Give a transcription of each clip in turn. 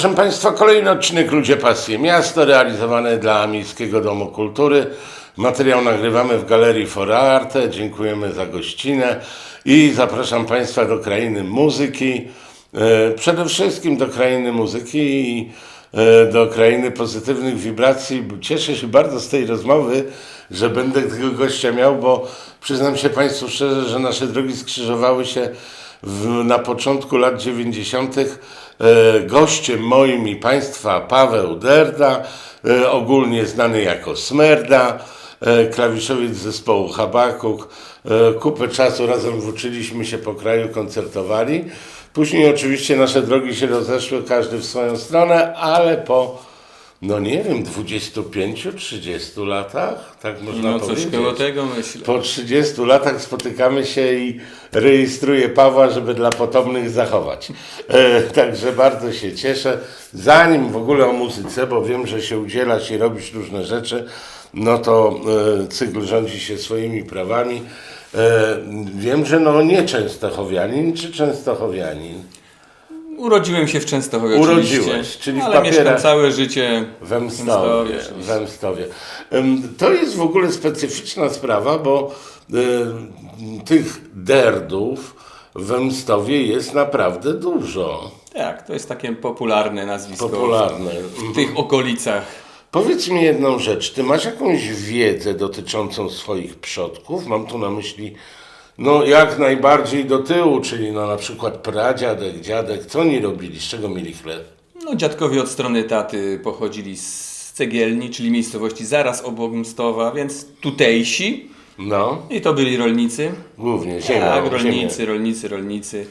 Proszę Państwa, kolejny odcinek Ludzie Pasje Miasto, realizowany dla Miejskiego Domu Kultury. Materiał nagrywamy w Galerii Forarte. Dziękujemy za gościnę i zapraszam Państwa do krainy muzyki. E, Przede wszystkim do krainy muzyki i e, do krainy pozytywnych wibracji. Cieszę się bardzo z tej rozmowy, że będę tego gościa miał, bo przyznam się Państwu szczerze, że nasze drogi skrzyżowały się w, na początku lat 90. E, gościem moim i Państwa Paweł Derda, e, ogólnie znany jako Smerda, e, klawiszowiec zespołu Habakuk. Kupę czasu razem włóczyliśmy się po kraju, koncertowali. Później oczywiście nasze drogi się rozeszły, każdy w swoją stronę, ale po no nie wiem, 25-30 latach, tak można No coś powiedzieć. koło tego myślę. Po 30 latach spotykamy się i rejestruję Pawła, żeby dla potomnych zachować. E, także bardzo się cieszę. Zanim w ogóle o muzyce, bo wiem, że się udzielać i robić różne rzeczy, no to e, cykl rządzi się swoimi prawami. E, wiem, że no nie Częstochowianin, czy Częstochowianin? Urodziłem się w Częstochowie Urodziłeś, oczywiście, czyli w ale papierach- mieszkam całe życie W Emstowie. oczywiście. W Emstowie. Ym, To jest w ogóle specyficzna sprawa, bo y, tych derdów w Emstowie jest naprawdę dużo. Tak, to jest takie popularne nazwisko Popularne. w tych okolicach. Powiedz mi jedną rzecz. Ty masz jakąś wiedzę dotyczącą swoich przodków? Mam tu na myśli, no jak najbardziej do tyłu, czyli no na przykład pradziadek, dziadek. Co oni robili? Z czego mieli chleb? No, dziadkowie od strony taty pochodzili z Cegielni, czyli miejscowości zaraz obok Mstowa, więc tutejsi. No, I to byli rolnicy. głównie ziemia. Tak, ziemię. rolnicy, rolnicy, rolnicy.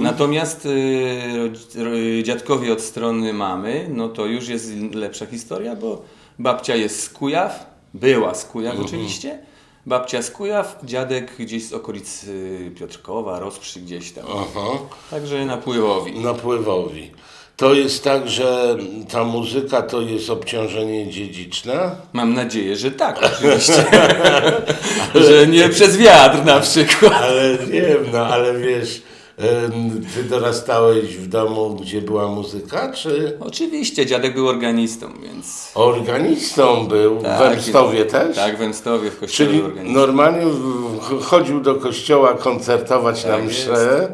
Natomiast y, dziadkowie od strony mamy, no to już jest lepsza historia, bo babcia jest z Kujaw, była z Kujaw oczywiście. Babcia z Kujaw, dziadek gdzieś z okolic Piotrkowa, Rozprzy gdzieś tam. Aha. Także napływowi. napływowi. To jest tak, że ta muzyka to jest obciążenie dziedziczne? Mam nadzieję, że tak oczywiście. że nie przez wiatr na przykład. Ale nie wiem, no ale wiesz, ty dorastałeś w domu, gdzie była muzyka, czy Oczywiście, dziadek był organistą, więc... organistą był? Tak, w Emstowie też? Tak, w Emstowie, w kościele Czyli normalnie chodził do kościoła koncertować na Tak mszę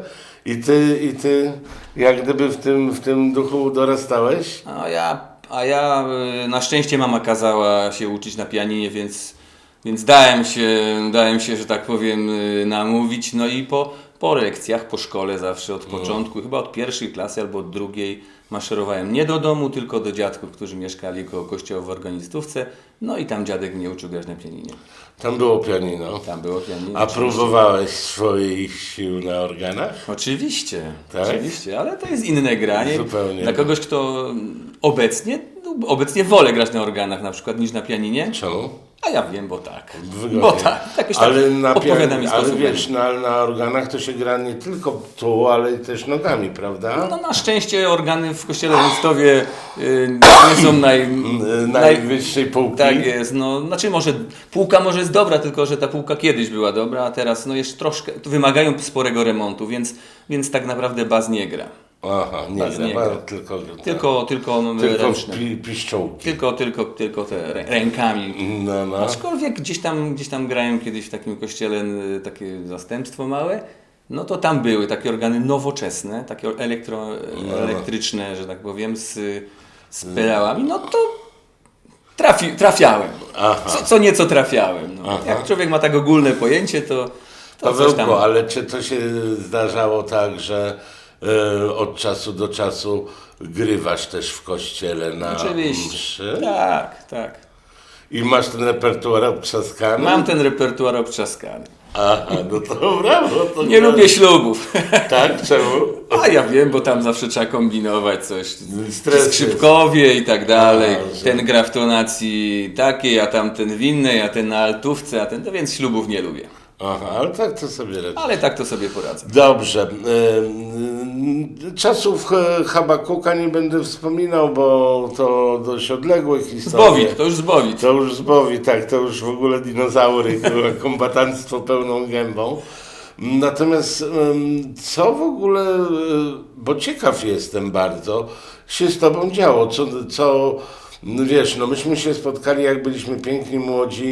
i ty, i ty jak gdyby w tym, w tym duchu dorastałeś? A ja, a ja y, na szczęście mama kazała się uczyć na pianinie, więc, więc dałem, się, dałem się, że tak powiem, y, namówić. No i po, po lekcjach, po szkole zawsze od początku, chyba od pierwszej klasy albo od drugiej maszerowałem nie do domu, tylko do dziadków, którzy mieszkali koło kościoła w organistówce. No i tam dziadek mnie uczył grać na pianinie. Tam było pianino. Tam było pianino. A próbowałeś swoich sił na organach? Oczywiście, Tak? oczywiście, ale to jest inne granie. Zupełnie. Dla kogoś, kto obecnie, no, obecnie wolę grać na organach na przykład niż na pianinie. Czemu? A ja wiem, bo tak. Wygodnie. Bo tak. Jakoś tak ale na, odpowiada mi ale wiesz, na, na organach to się gra nie tylko tu, ale też nogami, prawda? No na szczęście organy w kościele w Mostowie y, nie są naj, naj... Najwyższej półki. Tak jest, no, znaczy może półka może jest dobra, tylko że ta półka kiedyś była dobra, a teraz no jest troszkę, wymagają sporego remontu, więc, więc tak naprawdę baz nie gra. Aha, nie, gra. tylko, Tylko, tylko, tylko ręczne. pi, piszczołki. Tylko, tylko, tylko te rę- rękami. No, no. Aczkolwiek gdzieś tam, gdzieś tam grałem kiedyś w takim kościele takie zastępstwo małe, no to tam były takie organy nowoczesne, takie elektro, No. elektryczne, że tak powiem, z, z pedałami, no to trafi, trafiałem. Co, co nieco trafiałem. No. Jak człowiek ma tak ogólne pojęcie, to, to coś tam... Pawełko, ale czy to się zdarzało tak, że e, od czasu do czasu grywasz też w kościele na Oczywiście. mszy? Tak, tak. I masz ten repertuar obtrzaskany? Mam ten repertuar obtrzaskany. Aha, no to brawo. To Nie lubię ślubów. Tak? Czemu? A ja wiem, bo tam zawsze trzeba kombinować coś. Stres. Skrzypkowie i tak dalej. A, że- Ten gra w tonacji takiej, a tamten w innej, a ten na altówce, a ten, no więc ślubów nie lubię. Aha, ale tak to sobie radzi. Ale tak to sobie poradzę. Dobrze. Czasów e, Habakuka nie będę wspominał, bo to dość odległe historie. Zbowit, to już zbowit. To już zbowi, tak, to już w ogóle dinozaury, kombatanstwo pełną gębą. Natomiast co w ogóle, e, bo ciekaw jestem bardzo, się z tobą działo, co, co wiesz, no myśmy się spotkali jak byliśmy piękni, młodzi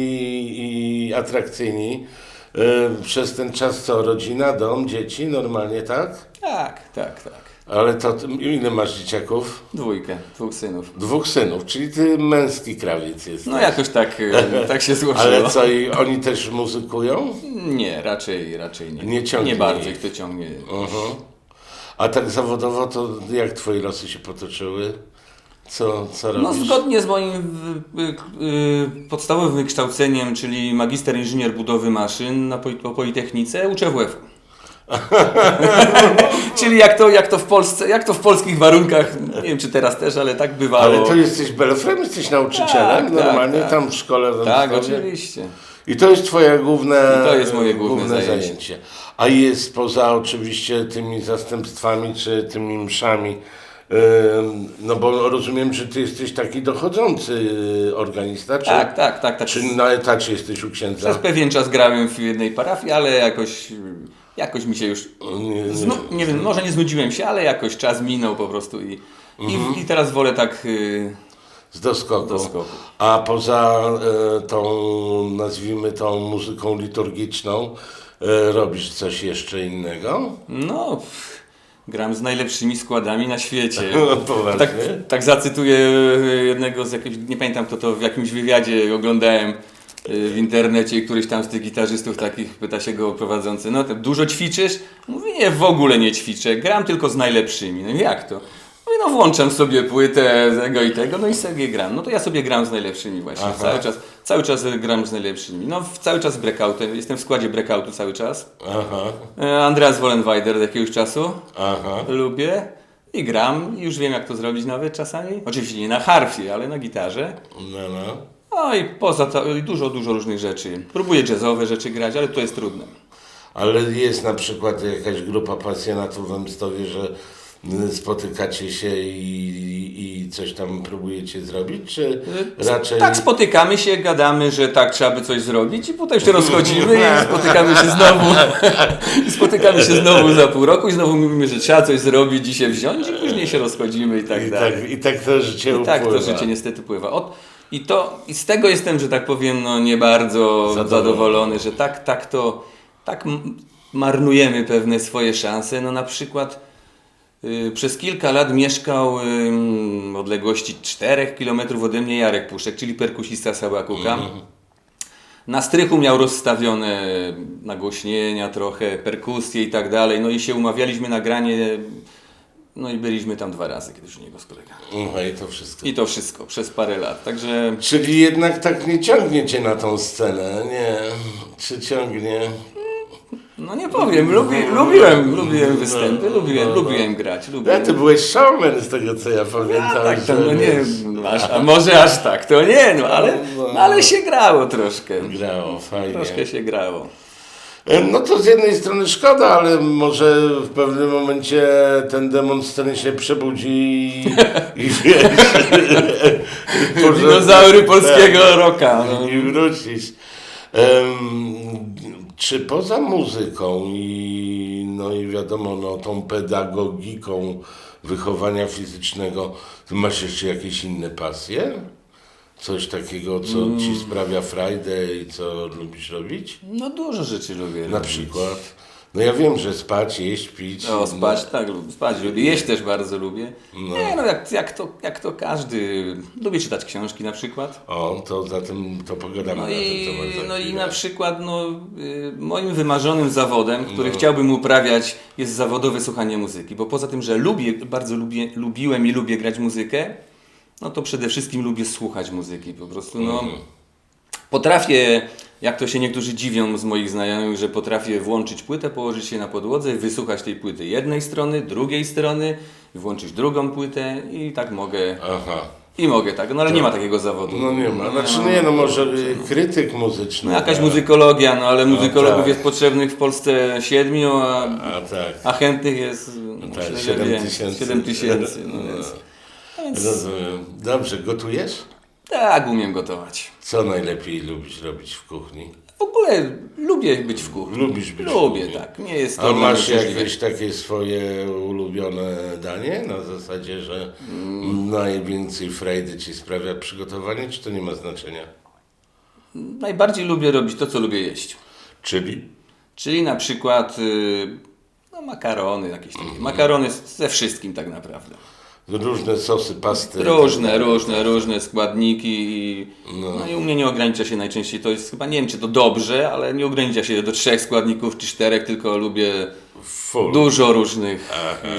i atrakcyjni. E, Przez ten czas co, rodzina, dom, dzieci, normalnie, tak? Tak, tak, tak. Ale to ty- ile masz dzieciaków? Dwójkę, dwóch synów. Dwóch synów, czyli ty męski krawiec jesteś. No jakoś tak, y, tak się złożyło. Ale co, i oni też muzykują? Nie, raczej, raczej nie. Nie ciągnie Nie bardzo ich. ich to ciągnie. Mhm. A tak zawodowo to jak twoje losy się potoczyły? Co, co No robisz? zgodnie z moim y, y, y, podstawowym wykształceniem, czyli magister inżynier budowy maszyn na poli- po Politechnice, uczę WF. czyli jak to, jak to w Polsce, jak to w polskich warunkach, nie wiem czy teraz też, ale tak bywało. Ale to jesteś belefrem, jesteś nauczycielem Tak, normalnie tak, tam w szkole w Tak, oczywiście. I to jest twoje główne, I to jest moje główne zajęcie. A jest poza oczywiście tymi zastępstwami czy tymi mszami, no bo rozumiem, że ty jesteś taki dochodzący y, organista, czy, Tak, tak, tak. tak. czy na etacie jesteś u księdza? Przez pewien czas grałem w jednej parafii, ale jakoś, jakoś mi się już. Znu, nie wiem, może nie znudziłem się, ale jakoś czas minął po prostu i, Mhm. i, i teraz wolę tak. y, Z doskoku. Do skoku. A poza e, tą, nazwijmy tą muzyką liturgiczną, e, robisz coś jeszcze innego? No, gram z najlepszymi składami na świecie. No? Tak, tak zacytuję y, jednego z jakiegoś, nie pamiętam kto to w jakimś wywiadzie oglądałem w internecie i któryś tam z tych gitarzystów takich pyta się go prowadzący, no to dużo ćwiczysz? Mówi nie, w ogóle nie ćwiczę, gram tylko z najlepszymi. No i jak to? Mówi, no włączam sobie płytę tego i tego, no i sobie gram. No to ja sobie gram z najlepszymi właśnie, Aha. cały czas, cały czas gram z najlepszymi. No cały czas breakoutem, jestem w składzie breakoutu cały czas. Aha, E, Andreas Wollenweider od jakiegoś czasu. aha. Lubię i gram już wiem jak to zrobić nawet czasami. Oczywiście nie na harfie, ale na gitarze. No, no. No i poza to i dużo, dużo różnych rzeczy. Próbuję jazzowe rzeczy grać, ale to jest trudne. Ale jest na przykład jakaś grupa pasjonatów w Emstowie, że y, spotykacie się i, i coś tam próbujecie zrobić, czy raczej... Tak, spotykamy się, gadamy, że tak trzeba by coś zrobić i potem się rozchodzimy i spotykamy się znowu. I spotykamy się znowu za pół roku i znowu mówimy, że trzeba coś zrobić i się wziąć i później się rozchodzimy i tak I dalej. tak, I tak to życie I tak to życie niestety pływa. Od, i, to, I z tego jestem, że tak powiem, no nie bardzo Zadowolony. zadowolony, że tak, tak to, tak marnujemy pewne swoje szanse. No na przykład y, przez kilka lat mieszkał w odległości 4 km ode mnie Jarek Puszek, czyli perkusista Sabakuka. Na strychu miał rozstawione nagłośnienia trochę, perkusje i tak dalej. No i się umawialiśmy na granie. No i byliśmy tam dwa razy kiedyś u niego z kolegami. No i to wszystko. I to wszystko przez parę lat. Także Czyli jednak tak nie ciągnie cię na tą scenę, nie? Czy ciągnie? no nie powiem, lubi, lubiłem, lubiłem występy, lubiłem, lubiłem grać, Ja, lubiłem. ty byłeś showman z tego co ja pamiętam. Tak, to no nie, no aż, a może aż tak, to nie, no ale, no, ale się grało troszkę. Grało, fajnie. Troszkę się grało. No to z jednej strony szkoda, ale może w pewnym momencie ten demon sceny się przebudzi i, i wiesz... Dinozaury polskiego roka. No. I wrócisz. Em, czy poza muzyką i no i wiadomo, no, tą pedagogiką wychowania fizycznego, ty masz jeszcze jakieś inne pasje? Coś takiego, co Mm. ci sprawia frajdę i co lubisz robić? no dużo rzeczy lubię. Na przykład? No ja wiem, że spać, jeść, pić. O, spać, tak, spać lubię. Jeść też bardzo lubię. Nie, no jak, jak, to, jak to każdy. Lubię czytać książki na przykład. O, to zatem to pogadamy No na ten i, temat. za no i chwilę. na przykład no, y, moim wymarzonym zawodem, który No. chciałbym uprawiać, jest zawodowe słuchanie muzyki. Bo poza tym, że lubię, bardzo lubię, lubiłem i lubię grać muzykę, no to przede wszystkim lubię słuchać muzyki. Po prostu no, Mhm. potrafię, jak to się niektórzy dziwią z moich znajomych, że potrafię włączyć płytę, położyć się na podłodze, wysłuchać tej płyty jednej strony, drugiej strony, włączyć drugą płytę i tak mogę. Aha. I mogę tak, no ale nie ma takiego zawodu. No nie ma. Znaczy nie, no może y, krytyk muzyczny. No jakaś tak. muzykologia, no ale muzykologów tak. jest potrzebnych w Polsce siedmiu, a, A tak. a chętnych jest tak, myślę, że siedem więcej. tysięcy. Siedem tysięcy, no więc, więc Rozumiem. Dobrze, gotujesz? tak umiem gotować. Co najlepiej lubisz robić w kuchni? W ogóle lubię być w kuchni. Lubisz być w Lubię, kuchni. tak. Nie jest A to dla masz mnie jakieś takie swoje ulubione danie? Na zasadzie, że najwięcej frajdy ci sprawia przygotowanie, czy to nie ma znaczenia? Najbardziej lubię robić to, co lubię jeść. Czyli? Czyli na przykład y, no, makarony jakieś takie. Makarony z- ze wszystkim tak naprawdę. Różne sosy, pasty. Różne, różne, różne składniki i, no. i u mnie nie ogranicza się najczęściej, to jest chyba, nie wiem czy to dobrze, ale nie ogranicza się do trzech składników czy czterech, tylko lubię Full. dużo różnych.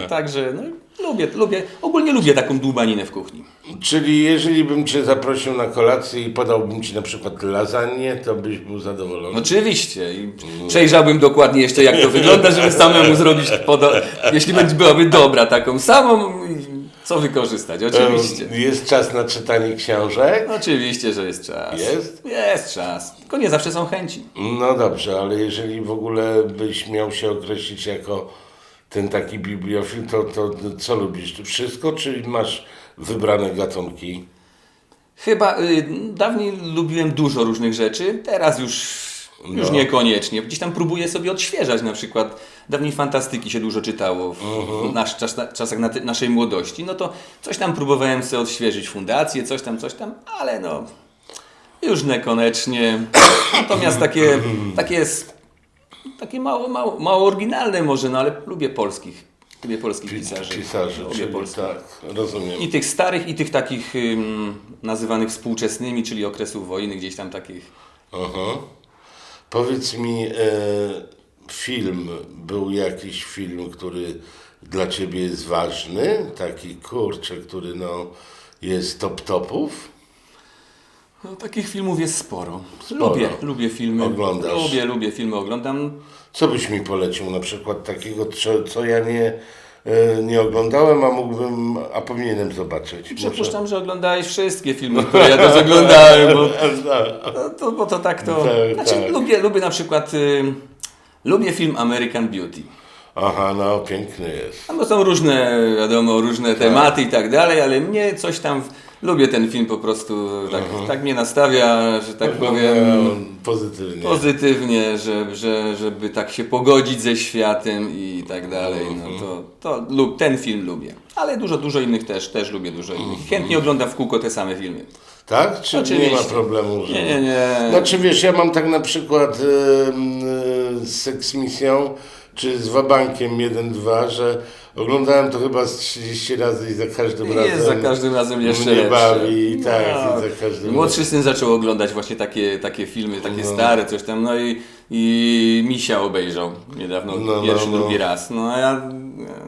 Także no, lubię, lubię, ogólnie lubię taką dłubaninę w kuchni. Czyli jeżeli bym cię zaprosił na kolację i podałbym ci na przykład lasagne, to byś był zadowolony. Oczywiście. I przejrzałbym dokładnie jeszcze jak to wygląda, żeby samemu zrobić, poda- jeśli będzie byłaby dobra taką samą, co wykorzystać, oczywiście. Jest czas na czytanie książek? Oczywiście, że jest czas. Jest? Jest czas. Tylko nie zawsze są chęci. No dobrze, ale jeżeli w ogóle byś miał się określić jako ten taki bibliofil, to, to co lubisz? Wszystko, czy masz wybrane gatunki? Chyba y, dawniej lubiłem dużo różnych rzeczy, teraz już, już No. niekoniecznie. Gdzieś tam próbuję sobie odświeżać na przykład. Dawniej fantastyki się dużo czytało w Mhm. nasz, czas, czasach na, naszej młodości. No to coś tam próbowałem sobie odświeżyć, fundację, coś tam, coś tam, ale no już niekoniecznie. Natomiast takie, takie, s- takie mało, mało, mało oryginalne może, no ale lubię polskich. Lubię polskich pisarzy. Pisarzy, lubię polskich. tak, rozumiem. I tych starych, i tych takich nazywanych współczesnymi, czyli okresów wojny, gdzieś tam takich. Aha. Powiedz mi, e, film, był jakiś film, który dla ciebie jest ważny? Taki kurczę, który no jest top topów? No, takich filmów jest sporo. Sporo. Lubię, lubię filmy. Oglądasz. Lubię, lubię filmy, oglądam. Co byś mi polecił na przykład takiego, co, co ja nie, e, nie oglądałem, a mógłbym, a powinienem zobaczyć? Przypuszczam, że oglądałeś wszystkie filmy, które ja też oglądałem, bo Może- no, to, bo to tak to... Tak, znaczy, tak. Lubię, lubię na przykład... Y, lubię film American Beauty. Aha, no piękny jest. Tam są różne, wiadomo, różne tematy i tak dalej, ale mnie coś tam... Lubię ten film po prostu, tak, tak mnie nastawia, że tak powiem... No, pozytywnie. pozytywnie, że, że, żeby tak się pogodzić ze światem i tak dalej, no to, to lub, ten film lubię. Ale dużo, dużo innych też, też lubię dużo innych. Chętnie oglądam w kółko te same filmy. Tak? Czy nie Oczywiście. ma problemu? Że... Nie, nie, nie. Znaczy wiesz, ja mam tak na przykład y, y, z Seks Misją, czy z Wabankiem 1-2, że oglądałem to chyba z 30 razy i za każdym razem Jest za każdym razem jeszcze mnie bawi i tak, No. i za każdym Młodszy syn zaczął oglądać właśnie takie, takie filmy, takie stare, coś tam, no i, i Misia obejrzał niedawno, No, no, pierwszy, no. drugi raz. No a ja,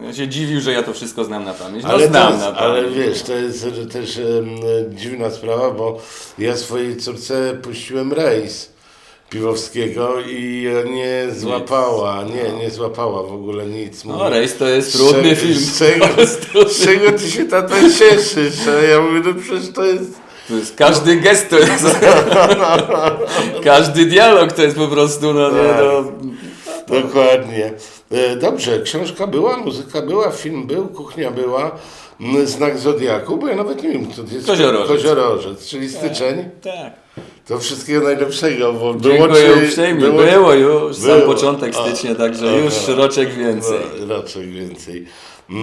ja się dziwił, że ja to wszystko znam na pamięć. No Ale, znam to na jest, pamięć. ale wiesz, to jest też em, dziwna sprawa, bo ja swojej córce puściłem rejs Piwowskiego i nie złapała, nie, nie złapała w ogóle nic. No, Rejs to jest trudny film. Z czego, jest z czego ty się tata cieszysz? A ja mówię, no przecież to jest... To jest każdy gest to jest. każdy dialog to jest po prostu, no nie, no. Dokładnie. E, Dobrze, książka była, muzyka była, film był, kuchnia była, znak Zodiaku, bo ja nawet nie wiem, co to jest. Koziorożec. Koziorożec, czyli styczeń. Tak. To wszystkiego najlepszego, bo było Dziękuję czy- uprzejmie. było- Było, już, sam było. początek A, stycznia, także aha. już roczek więcej. No, raczej więcej. E,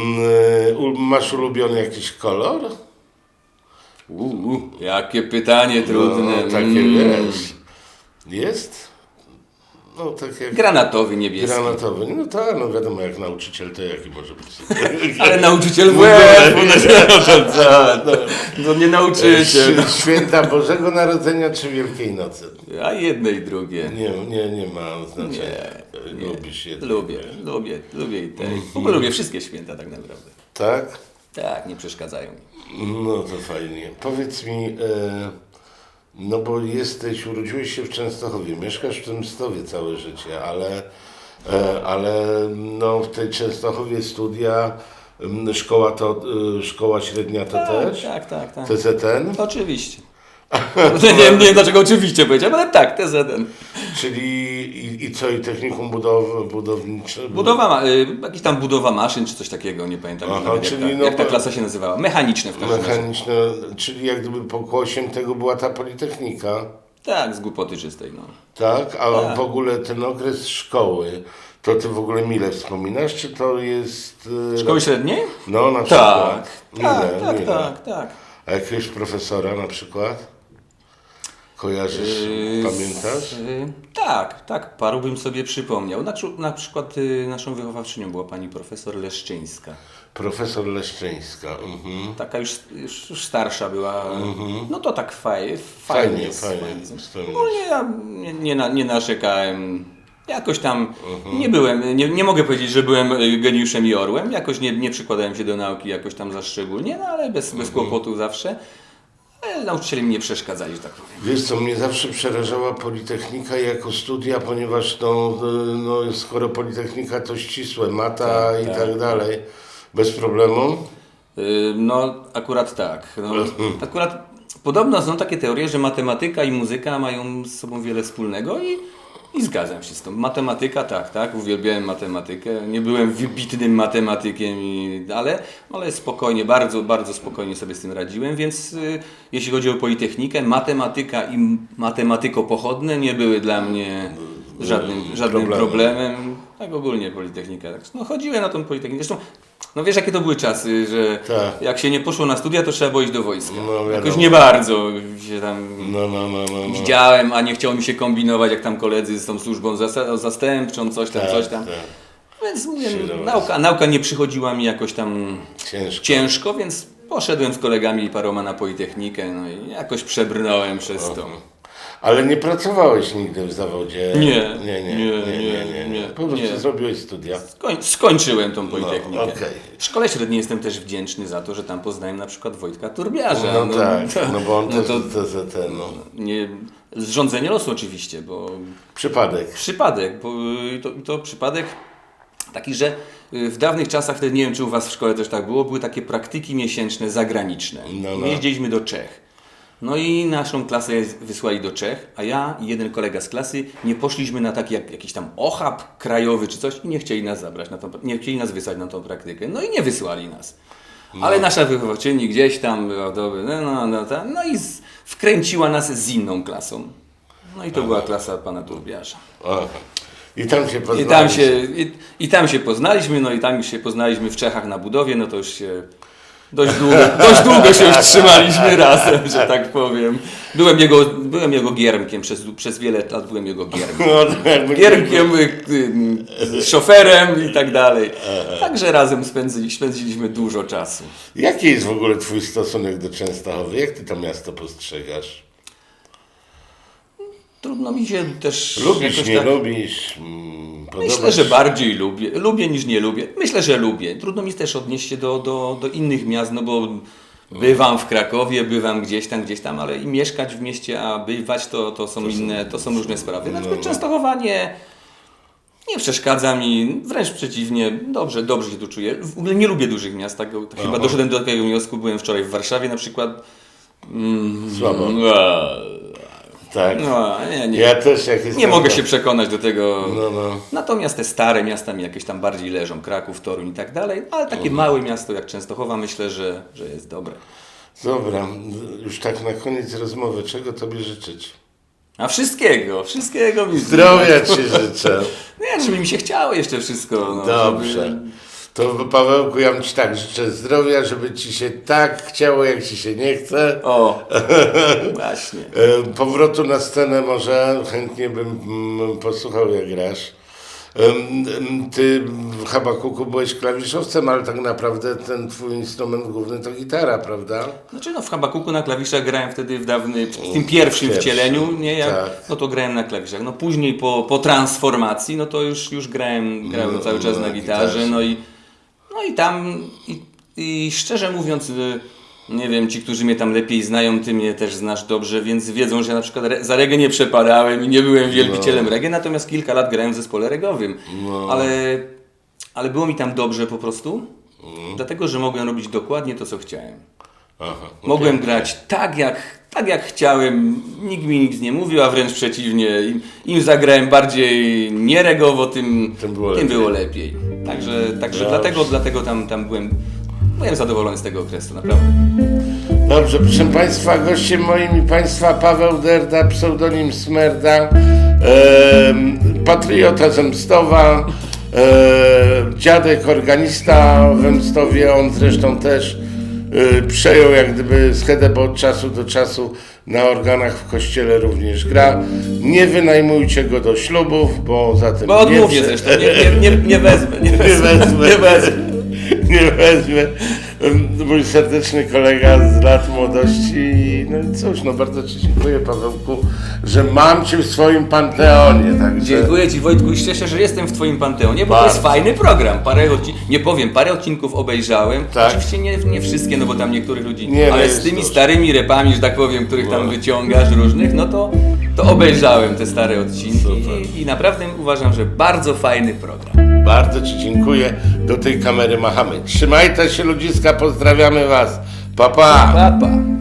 Masz ulubiony jakiś kolor? Uuu, jakie pytanie trudne. No, takie Mm. wiesz. Jest? No takie Granatowy, niebieski. granatowy. No tak, no wiadomo, jak nauczyciel to jaki może być. Ale nauczyciel w No, no, no, no nie nauczyciel. Święta Bożego Narodzenia czy Wielkiej Nocy? A jedne i drugie. Nie, nie, nie ma znaczenia. Nie, Lubisz jedno. Lubię, lubię, lubię i te. W ogóle lubię wszystkie święta tak naprawdę. Tak? Tak, nie przeszkadzają mi. No to fajnie. Powiedz mi, e, no bo jesteś, urodziłeś się w Częstochowie, mieszkasz w tym Stowie całe życie, ale, e, ale no w tej Częstochowie studia, m, szkoła to, e, szkoła średnia to Tak, też? tak, tak, tak. TZN? Oczywiście. nie, nie wiem dlaczego oczywiście powiedziałem, ale tak, TZN. Czyli i, i co, i technikum budow, budownicze? Budowa, ma- y, jakiś tam budowa maszyn czy coś takiego, nie pamiętam Aha, nawet jak, czyli ta, no jak ta klasa się nazywała. Mechaniczne w każdym razie. Mechaniczne, czyli jak gdyby pokłosiem tego była ta Politechnika. Tak, z głupoty czystej, no. Tak? A Tak. w ogóle ten okres szkoły, to ty w ogóle mile wspominasz, czy to jest... e, Szkoły średniej? No na Tak, przykład. tak, Mile, tak, mile. tak, tak. A jakiegoś profesora na przykład? Kojarzysz, Yy, pamiętasz? yy, tak, tak, paru bym sobie przypomniał. Na, na przykład yy, naszą wychowawczynią była pani profesor Leszczyńska. Profesor Leszczyńska. Mhm. Taka już, już, już starsza była. No to tak faj, Fajnie, fajnie. fajnie. Ogólnie ja nie, nie, na- nie narzekałem. Jakoś tam Mhm. nie byłem, nie, nie mogę powiedzieć, że byłem y, geniuszem i orłem. Jakoś nie, nie przykładałem się do nauki jakoś tam za szczególnie, no ale bez, bez Mhm. kłopotu zawsze. Ale nauczyciele mi nie przeszkadzali, że tak powiem. Wiesz co, mnie zawsze przerażała Politechnika jako studia, ponieważ no, no, skoro Politechnika to ścisłe, mata Tak, i tak, tak, dalej, bez problemu. Y, No, akurat tak. No, akurat podobno są takie teorie, że matematyka i muzyka mają z sobą wiele wspólnego i, i zgadzam się z tym. Matematyka tak, tak, uwielbiałem matematykę. Nie byłem wybitnym matematykiem, i, ale, ale spokojnie, bardzo, bardzo spokojnie sobie z tym radziłem, więc y, jeśli chodzi o Politechnikę, matematyka i matematyko pochodne nie były dla mnie żadnym, żadnym Problemem. problemem. Tak ogólnie Politechnika. Tak. No chodziłem na tą Politechnikę. Zresztą, no wiesz jakie to były czasy, że Tak. jak się nie poszło na studia, to trzeba było iść do wojska. No, wiadomo. Jakoś nie bardzo się tam No, no, no, no. no. widziałem, a nie chciało mi się kombinować, jak tam koledzy z tą służbą zas- zastępczą, coś tam, Tak, coś tam. tak. Więc mówię, Przydało nauka, nauka nie przychodziła mi jakoś tam Ciężko. ciężko, więc poszedłem z kolegami paroma na Politechnikę, no i jakoś przebrnąłem przez to. Ale nie pracowałeś nigdy w zawodzie? Nie, nie, nie, nie, nie, nie, Po prostu zrobiłeś studia. Skoń, skończyłem tą Politechnikę. No. W szkole średniej jestem też wdzięczny za to, że tam poznałem na przykład Wojtka Turbiarza. No, tak, to- no bo on no też to to, to, to, no. nie, zrządzenie losu oczywiście, bo Przypadek. przypadek, bo y, to, to przypadek taki, że y, w dawnych czasach, wtedy nie wiem czy u Was w szkole też tak było, były takie praktyki miesięczne zagraniczne. No, no. My jeździliśmy do Czech. No i naszą klasę wysłali do Czech, a ja i jeden kolega z klasy nie poszliśmy na taki jak, jakiś tam ochab krajowy czy coś i nie chcieli nas zabrać, na tą, nie chcieli nas wysłać na tą praktykę. No i nie wysłali nas. Ale nasza wychowawczyni gdzieś tam była dobra, no, no, no, ta, no i z, wkręciła nas z inną klasą. No i to była klasa pana Turbiarza. Aha. I tam się I poznaliście. tam, się, i, I tam się poznaliśmy, no i tam się poznaliśmy w Czechach na budowie, no to już się dość długo, dość długo się już trzymaliśmy razem, że tak powiem. Byłem jego, byłem jego giermkiem, przez, przez wiele lat byłem jego giermkiem. No, Giermkiem, y, y, szoferem i tak dalej. Także razem spędzili, spędziliśmy dużo czasu. Jaki jest w ogóle twój stosunek do Częstochowy? Jak ty to miasto postrzegasz? Trudno mi się też Lubisz, nie tak... lubisz? Mm, Myślę, że bardziej lubię. Lubię niż nie lubię. Myślę, że lubię. Trudno mi też odnieść się do, do, do innych miast, no bo bywam w Krakowie, bywam gdzieś tam, gdzieś tam, ale i mieszkać w mieście, a bywać to, to są inne, to są różne sprawy. Na przykład Częstochowa nie, nie przeszkadza mi, wręcz przeciwnie, dobrze, dobrze się tu czuję. W ogóle nie lubię dużych miast, tak, tak chyba doszedłem do takiego wniosku, byłem wczoraj w Warszawie na przykład. Słabo. No, Tak. no, nie, nie. Ja też jak jestem... Nie mogę się przekonać do tego. No, no. Natomiast te stare miasta mi jakieś tam bardziej leżą, Kraków, Toruń i tak dalej, ale takie Mhm. małe miasto jak Częstochowa myślę, że, że jest dobre. Dobra, już tak na koniec rozmowy, czego tobie życzyć? A wszystkiego, wszystkiego mi Zdrowia ci życzę. Nie, żeby mi się chciało jeszcze wszystko. No, Dobrze. Żeby... To Pawełku, ja ci tak życzę zdrowia, żeby ci się tak chciało, jak ci się nie chce. O, właśnie. E, Powrotu na scenę może chętnie bym mm, posłuchał, jak grasz. Em, Ty w Habakuku byłeś klawiszowcem, ale tak naprawdę ten twój instrument główny to gitara, prawda? Znaczy no w Habakuku na klawiszach grałem wtedy w dawny, w tym pierwszym Pierwszym, wcieleniu, nie? Jak, tak. No to grałem na klawiszach. No później po, po transformacji, no to już, już grałem, grałem cały czas na na gitarze, gitarze. no i, no i tam, i, i szczerze mówiąc, y, nie wiem, ci, którzy mnie tam lepiej znają, ty mnie też znasz dobrze, więc wiedzą, że ja na przykład za reggae nie przepadałem i nie byłem wielbicielem reggae, natomiast kilka lat grałem w zespole regowym. Ale, ale było mi tam dobrze po prostu, dlatego, że mogłem robić dokładnie to, co chciałem. Aha. Mogłem grać tak jak, tak jak chciałem, nikt mi nic nie mówił, a wręcz przeciwnie, im, im zagrałem bardziej nieregowo, tym, Tym było tym lepiej. było lepiej. Także, także Dobrze. dlatego, dlatego tam, tam byłem, byłem zadowolony z tego okresu, naprawdę. Dobrze, proszę Państwa, gościem moim i Państwa Paweł Derda, pseudonim Smerda, e, patriota Zemstowa, e, dziadek organista w Zemstowie, on zresztą też przejął jak gdyby schedę, bo od czasu do czasu na organach w kościele również gra. Nie wynajmujcie go do ślubów, bo za tym Bo odmówię prze- zresztą, nie, nie, nie, nie wezmę. Nie nie wezmę. Nie wezmę. Nie wezmę. Mój serdeczny kolega z lat młodości. No i cóż, no bardzo Ci dziękuję Pawełku, że mam Cię w swoim panteonie. Także Dziękuję Ci Wojtku i cieszę, że jestem w Twoim panteonie, bo to Bardzo. jest fajny program. Parę odcin- nie powiem, parę odcinków obejrzałem. Tak. Oczywiście nie, nie wszystkie, no bo tam niektórych ludzi. Nie, no ale z tymi starymi repami, że tak powiem, których tam wyciągasz różnych, no to, to obejrzałem te stare odcinki i naprawdę uważam, że bardzo fajny program. Bardzo Ci dziękuję. Do tej kamery machamy. Trzymajcie się ludziska, pozdrawiamy Was. Pa, pa. Pa, pa.